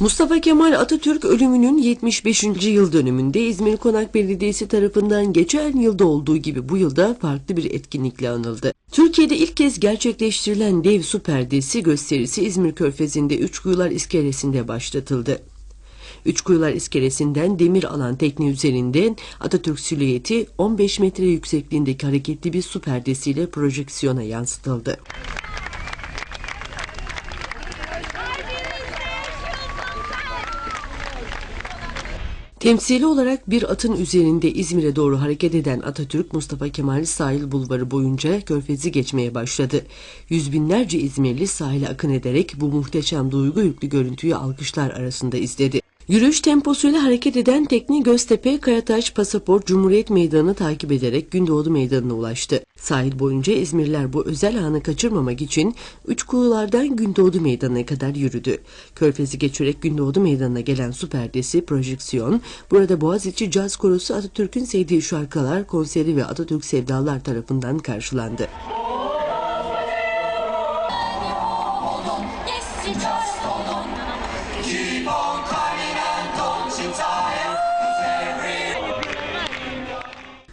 Mustafa Kemal Atatürk ölümünün 75. yıl dönümünde İzmir Konak Belediyesi tarafından geçen yılda olduğu gibi bu yılda farklı bir etkinlikle anıldı. Türkiye'de ilk kez gerçekleştirilen dev su perdesi gösterisi İzmir Körfezi'nde Üçkuyular İskelesi'nde başlatıldı. Üçkuyular İskelesi'nden demir alan tekne üzerinden Atatürk silüeti 15 metre yüksekliğindeki hareketli bir su perdesiyle projeksiyona yansıtıldı. Temsili olarak bir atın üzerinde İzmir'e doğru hareket eden Atatürk Mustafa Kemal sahil bulvarı boyunca körfezi geçmeye başladı. Yüz binlerce İzmirli sahile akın ederek bu muhteşem duygu yüklü görüntüyü alkışlar arasında izledi. Yürüyüş temposuyla hareket eden tekne Göztepe, Karataş, Pasaport, Cumhuriyet Meydanı'nı takip ederek Gündoğdu Meydanı'na ulaştı. Sahil boyunca İzmirliler bu özel anı kaçırmamak için üç kuyulardan Gündoğdu Meydanı'na kadar yürüdü. Körfezi geçerek Gündoğdu Meydanı'na gelen su perdesi, projeksiyon, burada Boğaziçi Caz Korosu Atatürk'ün sevdiği şarkılar, konseri ve Atatürk sevdalar tarafından karşılandı.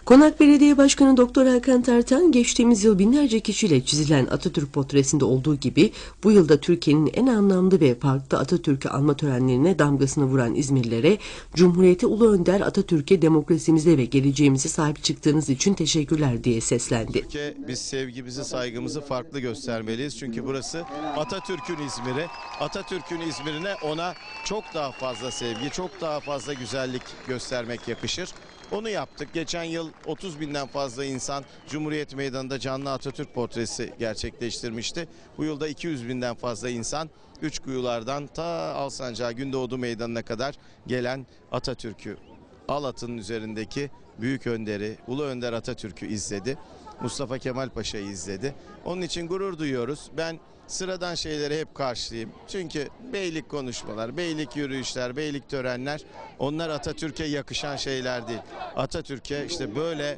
Konak Belediye Başkanı Doktor Hakan Tartan geçtiğimiz yıl binlerce kişiyle çizilen Atatürk portresinde olduğu gibi bu yılda Türkiye'nin en anlamlı ve farklı Atatürk'ü anma törenlerine damgasını vuran İzmirlilere Cumhuriyeti Ulu Önder Atatürk'e demokrasimize ve geleceğimize sahip çıktığınız için teşekkürler diye seslendi. Biz sevgimizi, saygımızı farklı göstermeliyiz. Çünkü burası Atatürk'ün İzmir'i. Atatürk'ün İzmir'ine ona çok daha fazla sevgi, çok daha fazla güzellik göstermek yakışır. Onu yaptık. Geçen yıl 30 binden fazla insan Cumhuriyet Meydanı'nda canlı Atatürk portresi gerçekleştirmişti. Bu yılda 200 binden fazla insan üç kuyulardan ta Alsancak'a Gündoğdu Meydanı'na kadar gelen Atatürk'ü Alat'ın üzerindeki büyük önderi, Ulu Önder Atatürk'ü izledi. Mustafa Kemal Paşa'yı izledi. Onun için gurur duyuyoruz. Ben sıradan şeylere hep karşıyım. Çünkü beylik konuşmalar, beylik yürüyüşler, beylik törenler onlar Atatürk'e yakışan şeyler değil. Atatürk'e işte böyle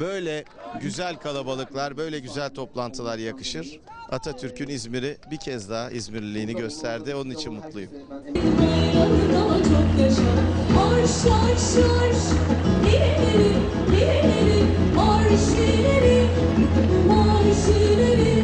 böyle güzel kalabalıklar, böyle güzel toplantılar yakışır. Atatürk'ün İzmir'i bir kez daha İzmirliliğini gösterdi. Onun için mutluyum. Arş arş Gerilerim gerilerim Arş ileri Marş ileri